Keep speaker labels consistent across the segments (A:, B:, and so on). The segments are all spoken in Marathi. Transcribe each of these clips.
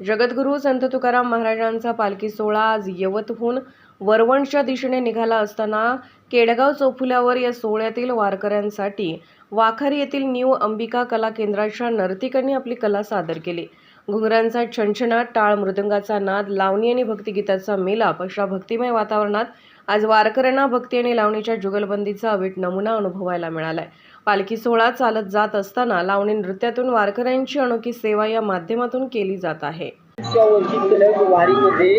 A: जगद्गुरू संत तुकाराम महाराजांचा पालखी सोहळा आज यवतहून वरवणच्या दिशेने निघाला असताना केडगाव चौफुल्यावर या सोहळ्यातील वारकऱ्यांसाठी वाखर येथील न्यू अंबिका कला केंद्राच्या नर्तिकांनी आपली कला सादर केली. घुंगरांचा छणछणाट टाळ मृदंगाचा नाद लावणी आणि भक्तिगीताचा मेलाप अशा भक्तिमय वातावरणात आज वारकऱ्यांना भक्ती आणि लावणीच्या जुगलबंदीचा अवीट नमुना अनुभवायला मिळालाय. पालखी सोहळा चालत जात असताना लावणी नृत्यातून वारकऱ्यांची अनोखी सेवा या माध्यमातून केली जात आहे.
B: वारीमध्ये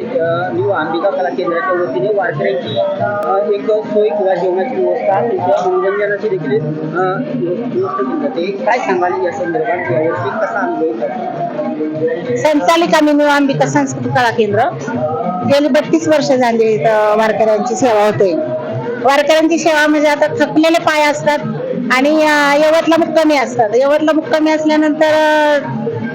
B: न्यू अंबिका कला केंद्राच्या वतीने वारकऱ्यांची एक सोय किंवा जेवणाची व्यवस्था त्यांच्या मनोरंजनाची देखील अ, व्यवस्था केली जाते. काय सांगाल या संदर्भात? यावर्षी कसा अनुभव
C: संचालिका मी अंबिका सांस्कृतिक कला केंद्र. गेली बत्तीस वर्ष झाली वारकऱ्यांची सेवा होते. वारकऱ्यांची सेवा म्हणजे आता थकलेले पाय असतात आणि यवतला मुक्कामी असतात. यवतला मुक्कामी असल्यानंतर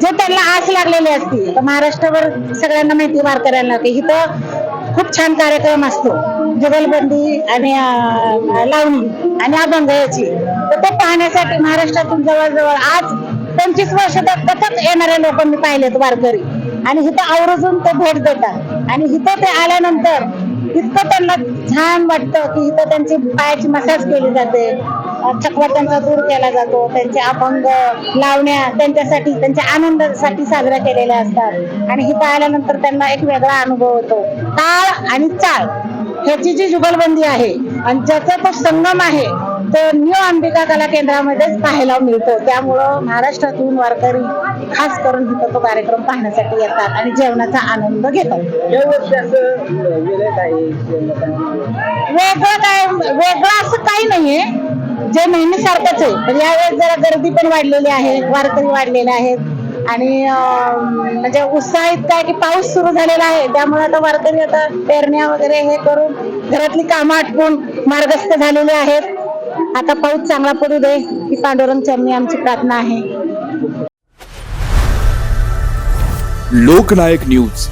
C: जे त्यांना आस लागलेली असती तर महाराष्ट्रभर सगळ्यांना माहिती वारकऱ्यांना की इथं खूप छान कार्यक्रम असतो. जुगलबंदी आणि लावणी आणि अभंग याची. तर ते पाहण्यासाठी महाराष्ट्रातून जवळजवळ आज पंचवीस वर्ष तर येणारे लोक मी पाहिलेत वारकरी. आणि इथं आवर्जून ते भेट देतात. आणि इथं ते आल्यानंतर इतकं त्यांना छान वाटतं की इथं त्यांची पायाची मसाज केली जाते. थकवा त्यांचा दूर केला जातो. त्यांचे अभंग लावण्या त्यांच्यासाठी त्यांच्या आनंदासाठी साजऱ्या केलेल्या असतात. आणि इथं आल्यानंतर त्यांना एक वेगळा अनुभव होतो. ताळ आणि चाळ ह्याची जी जुगलबंदी आहे आणि ज्याचा तो संगम आहे तो न्यू अंबिका कला केंद्रामध्येच पाहायला मिळतो. त्यामुळं महाराष्ट्रातून वारकरी खास करून इथं तो कार्यक्रम पाहण्यासाठी येतात आणि जेवणाचा आनंद घेतात.
B: वेगळं काय आहे?
C: वेगळं असं काही नाहीये. जे नेहमी सारखंच आहे. पण यावेळेस जरा गर्दी पण वाढलेली आहे वारकरी वाढलेले आहेत. आणि म्हणजे उत्साहित काय की पाऊस सुरू झालेला आहे. त्यामुळे आता वारकरी आता पेरण्या वगैरे हे करून घरातली कामं आटपून मार्गस्थ झालेले आहेत. आता पाऊस चांगला पडू दे. ही पांडुरंग चरणी आमची प्रार्थना आहे.
D: लोकनायक न्यूज.